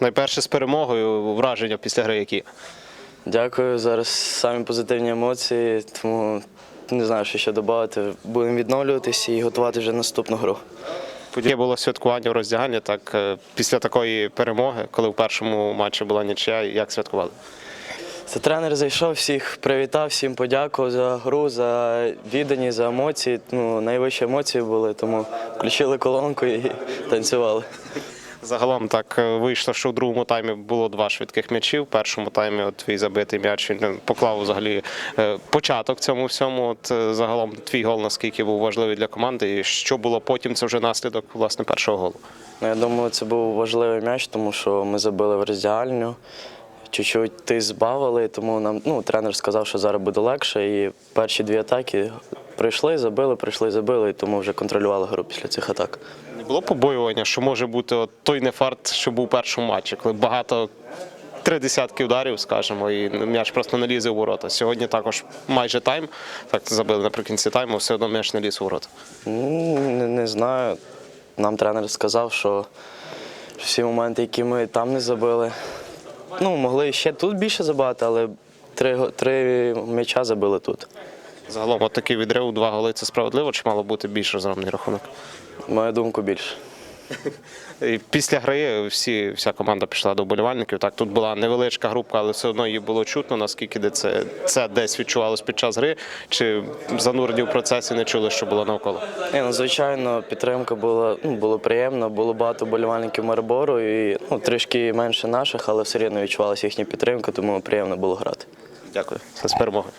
Найперше з перемогою, враження після гри які. Дякую. Зараз самі позитивні емоції, тому не знаю, що ще додати. Будемо відновлюватися і готувати вже наступну гру. Подія було святкування в роздягальні, так е, після такої перемоги, коли в першому матчі була нічия, як святкували? Це тренер зайшов, всіх привітав, всім подякував за гру, за відданість, за емоції. Ну, найвищі емоції були, тому включили колонку і танцювали. Загалом так е, вийшло, що в другому таймі було два швидких м'ячів. В першому таймі от твій забитий м'яч він поклав взагалі е, початок цьому всьому. От е, загалом твій гол наскільки був важливий для команди, і що було потім, це вже наслідок власне першого голу. Ну, я думаю, це був важливий м'яч, тому що ми забили в роздягальню. Чуть-чуть ти збавили, тому нам ну, тренер сказав, що зараз буде легше. І перші дві атаки прийшли, забили, прийшли, забили, і тому вже контролювали гру після цих атак. Не було побоювання, що може бути от той нефарт, що був у першому матчі, коли багато три десятки ударів, скажімо, і м'яч просто не лізе у ворота. Сьогодні також майже тайм, так забили наприкінці тайму, все одно м'яч не ліз у ворота. Ну, не, не знаю. Нам тренер сказав, що всі моменти, які ми там не забили, ну, могли ще тут більше забати, але три, три м'яча забили тут. Загалом, от такий відрив у два голи це справедливо, чи мало бути більш розгромний рахунок? Мою думку, більше. І після гри всі, вся команда пішла до вболівальників. Так, тут була невеличка група, але все одно її було чутно, наскільки де це, це десь відчувалось під час гри, чи занурені в процесі не чули, що було навколо. Ні, ну, звичайно, підтримка була ну, було приємно, було багато болівальників Марибору і ну, трішки менше наших, але все рівно відчувалася їхня підтримка, тому приємно було грати. Дякую. З перемогою.